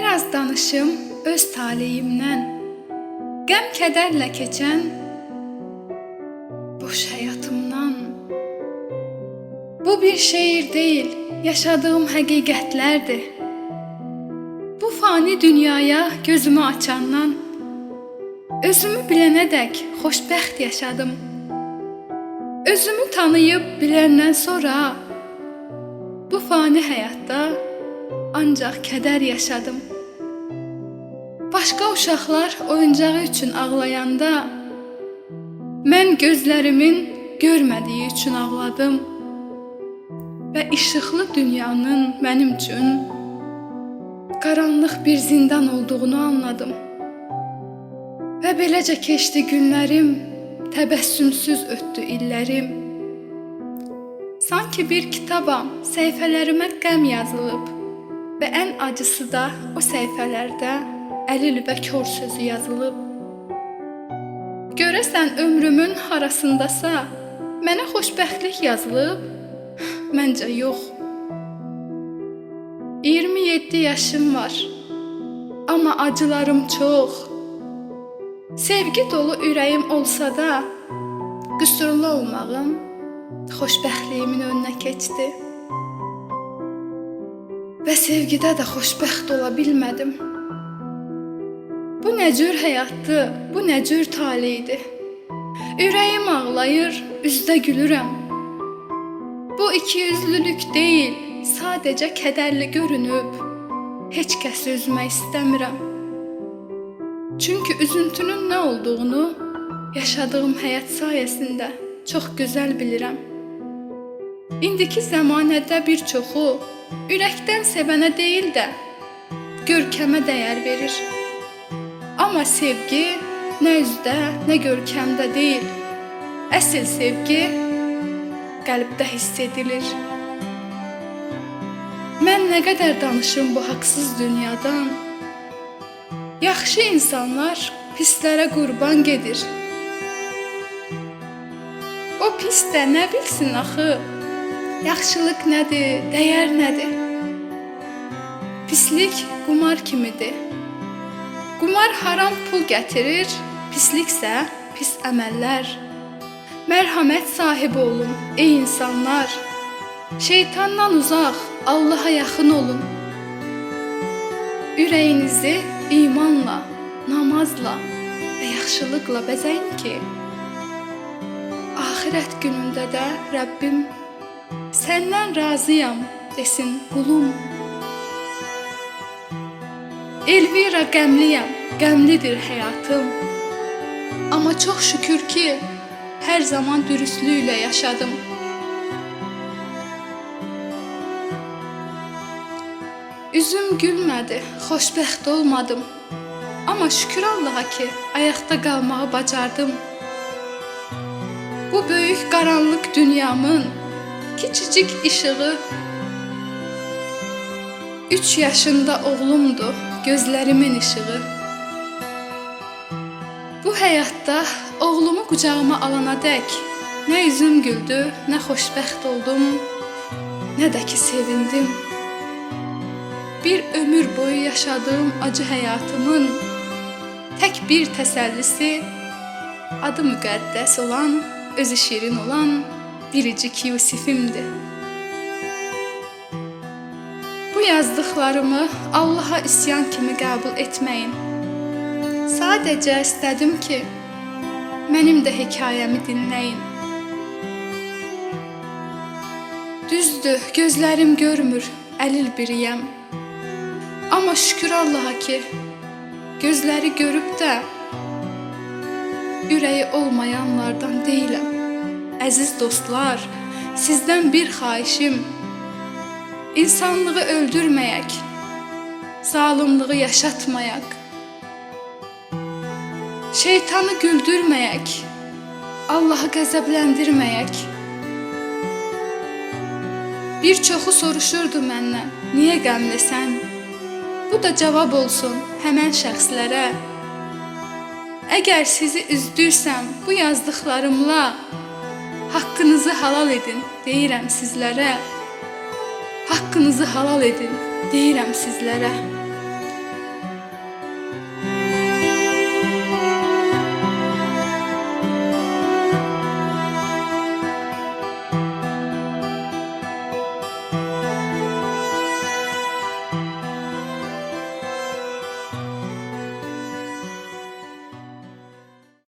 Biraz danışım öz taleyimdən. Qəm kədərlə keçən boş həyatımdan. Bu bir şeir değil, yaşadığım həqiqətlərdir. Bu fani dünyaya gözümü açandan özümü bilənədək xoşbəxt yaşadım. Özümü tanıyıb biləndən sonra bu fani həyatda ancaq kədər yaşadım. Başqa uşaqlar oyuncağı üçün ağlayanda mən gözlərimin görmədiyi üçün ağladım və işıqlı dünyanın mənim üçün qaranlıq bir zindan olduğunu anladım. Və beləcə keçdi günlərim, təbəssümsüz ötdü illərim. Sanki bir kitabam, səhifələrimə qəm yazılıb və ən acısı da o səhifələrdə əlil və kör sözü yazılıb. Görəsən ömrümün harasındasa mənə xoşbəxtlik yazılıb? Məncə yox. 27 yaşım var. Amma acılarım çox. Sevgi dolu ürəyim olsa da qüsurlu olmağım xoşbəxtliyimin önünə keçdi. Və sevgidə də xoşbəxt ola bilmədim. Bu nə cür həyatdır, bu nə cür taleydi. Ürəyim ağlayır, üzdə gülürəm. Bu ikiyüzlülük deyil, sadəcə kədərli görünüb heç kəs üzmək istəmirəm. Çünki üzüntünün nə olduğunu yaşadığım həyat sayəsində çox gözəl bilirəm. İndiki zəmanədə bir çoxu ürəkdən sevənə deyil də görkəmə dəyər verir. Amma sevgi nə üzdə, nə görkəmdə deyil. Əsl sevgi qəlbdə hiss edilir. Mən nə qədər danışım bu haqsız dünyadan. Yaxşı insanlar pislərə qurban gedir. O pis də nə bilsin axı? Yaxşılıq nədir, dəyər nədir? Pislik qumar kimidir. Qumar haram pul gətirir, pisliksə pis əməllər. Mərhəmət sahibi olun, ey insanlar. Şeytandan uzaq, Allaha yaxın olun. Ürəyinizi imanla, namazla və yaxşılıqla bəzəyin ki, axirət günündə də Rəbbim səndən razıyam desin qulum. Elvira qəmliyəm, qəmlidir həyatım. Amma çox şükür ki, hər zaman dürüstlüklə yaşadım. Üzüm gülmədi, xoşbəxt olmadım. Amma şükür Allaha ki, ayaqda qalmağı bacardım. Bu böyük qaranlıq dünyamın kiçicik işığı 3 yaşında oğlumdu, gözlərimin işığı. Bu həyatda oğlumu qucağıma alana dək nə üzüm güldü, nə xoşbəxt oldum, nə də ki sevindim. Bir ömür boyu yaşadığım acı həyatımın tək bir təsəllisi adı müqəddəs olan, özü şirin olan biricik Yusifimdir. Yazdıqlarımı Allaha isyan kimi qəbul etməyin. Sadəcə istədim ki, mənim də hekayəmi dinləyin. Düzdür, gözlərim görmür, əlil biriyəm. Amma şükür Allaha ki, gözləri görüb də ürəyi olmayanlardan deyiləm. Əziz dostlar, sizdən bir xahişim insanlığı öldürməyək, zalımlığı yaşatmayaq. Şeytanı güldürməyək, Allahı qəzəbləndirməyək. Bir çoxu soruşurdu məndən, niyə qəmlisən? Bu da cavab olsun həmən şəxslərə. Əgər sizi üzdürsəm bu yazdıqlarımla haqqınızı halal edin deyirəm sizlərə. Haqqınızı halal edin deyirəm sizlərə.